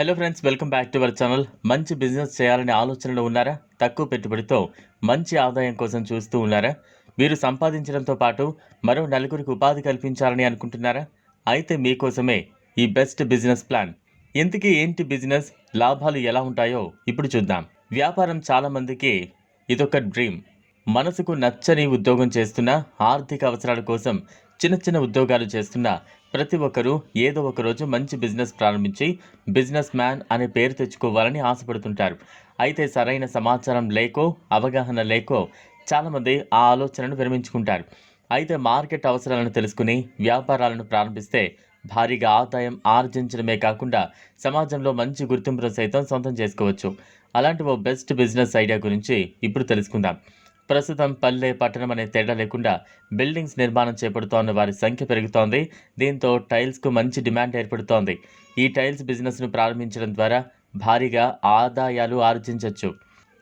Hello friends welcome back to our channel మంచి business చేయాలనే ఆలోచనలో ఉన్నారా? తక్కువ పెట్టుబడితో మంచి ఆదాయం కోసం చూస్తూ ఉన్నారా? మీరు సంపాదించడంతో పాటు మరో నలుగురికి ఉపాధి కల్పించాలని అనుకుంటున్నారా? అయితే మీకోసమే ఈ బెస్ట్ బిజినెస్ ప్లాన్ ఇంతకీ ఏంటి బిజినెస్ లాభాలు ఎలా ఉంటాయో ఇప్పుడు చూద్దాం. వ్యాపారం చాలామందికి ఇదొక డ్రీమ్ మనసుకు నచ్చని ఉద్యోగం చేస్తున్న ఆర్థిక అవసరాల కోసం చిన్న చిన్న ఉద్యోగాలు చేస్తున్న ప్రతి ఒక్కరూ ఏదో ఒక రోజు మంచి బిజినెస్ ప్రారంభించి బిజినెస్ మ్యాన్ అనే పేరు తెచ్చుకోవాలని ఆశపడుతుంటారు. అయితే సరైన సమాచారం లేకో అవగాహన లేకో చాలామంది ఆ ఆలోచనను విరమించుకుంటారు. అయితే మార్కెట్ అవసరాలను తెలుసుకుని వ్యాపారాలను ప్రారంభిస్తే భారీగా ఆదాయం ఆర్జించడమే కాకుండా సమాజంలో మంచి గుర్తింపును సైతం సొంతం చేసుకోవచ్చు. అలాంటి ఓ బెస్ట్ బిజినెస్ ఐడియా గురించి ఇప్పుడు తెలుసుకుందాం. ప్రస్తుతం పల్లె పట్టణం అనే తేడా లేకుండా బిల్డింగ్స్ నిర్మాణం చేపడుతోన్న వారి సంఖ్య పెరుగుతోంది. దీంతో టైల్స్కు మంచి డిమాండ్ ఏర్పడుతోంది. ఈ టైల్స్ బిజినెస్ను ప్రారంభించడం ద్వారా భారీగా ఆదాయాలు ఆర్జించవచ్చు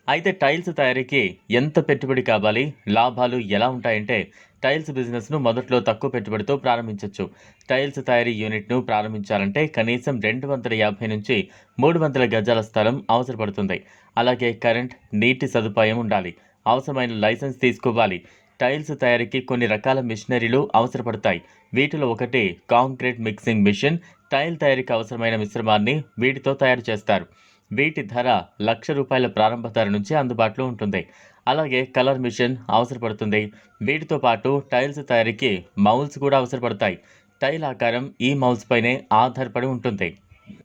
అయితే టైల్స్ తయారీకి ఎంత పెట్టుబడి కావాలి? లాభాలు ఎలా ఉంటాయంటే టైల్స్ బిజినెస్ను మొదట్లో తక్కువ పెట్టుబడితో ప్రారంభించవచ్చు టైల్స్ తయారీ యూనిట్ను ప్రారంభించాలంటే కనీసం రెండు వందల యాభై నుంచి మూడు వందల గజాల స్థలం అవసరపడుతుంది. అలాగే కరెంట్ నీటి సదుపాయం ఉండాలి. అవసరమైన లైసెన్స్ తీసుకోవాలి. టైల్స్ తయారీకి కొన్ని రకాల మిషనరీలు అవసరపడతాయి. వీటిలో ఒకటి కాంక్రీట్ మిక్సింగ్ మిషన్. టైల్ తయారీకి అవసరమైన మిశ్రమాన్ని వీటితో తయారు చేస్తారు. వీటి ధర లక్ష రూపాయల ప్రారంభ ధర నుంచి అందుబాటులో ఉంటుంది. అలాగే కలర్ మిషన్ అవసరపడుతుంది. వీటితో పాటు టైల్స్ తయారీకి మౌల్స్ కూడా అవసరపడతాయి. టైల్ ఆకారం ఈ మౌల్స్ పైనే ఆధారపడి ఉంటుంది.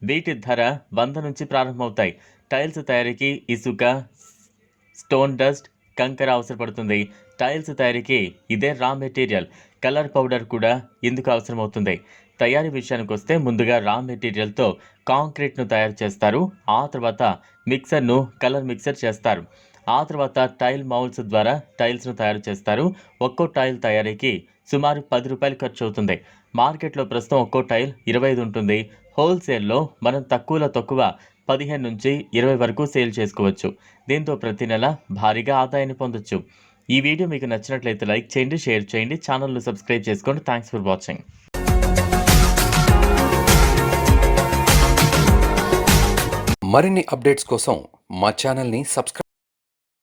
వీటి ధర వంద నుంచి ప్రారంభమవుతాయి. టైల్స్ తయారీకి ఇసుక స్టోన్ డస్ట్ కంకర అవసరపడుతుంది. టైల్స్ తయారీకి ఇదే రా మెటీరియల్. కలర్ పౌడర్ కూడా ఇందుకు అవసరమవుతుంది? తయారీ విషయానికి వస్తే ముందుగా రా మెటీరియల్తో కాంక్రీట్ను తయారు చేస్తారు. ఆ తర్వాత మిక్సర్ను కలర్ మిక్సర్ చేస్తారు. ఆ తర్వాత టైల్ మౌల్స్ ద్వారా టైల్స్ను తయారు చేస్తారు. ఒక్కో టైల్ తయారీకి సుమారు పది రూపాయలు ఖర్చు అవుతుంది మార్కెట్లో ప్రస్తుతం ఒక్కో టైల్ ఇరవై ఐదు ఉంటుంది. హోల్సేల్లో మనం తక్కువలో తక్కువ పదిహేను నుంచి ఇరవై వరకు సేల్ చేసుకోవచ్చు. దీంతో ప్రతి నెల భారీగా ఆదాయాన్ని పొందొచ్చు. ఈ వీడియో మీకు నచ్చినట్లయితే లైక్ చేయండి షేర్ చేయండి ఛానల్ను సబ్స్క్రైబ్ చేసుకోండి. Thanks for watching. మరిన్ని అప్డేట్స్ కోసం మా ఛానల్ని సబ్స్క్రైబ్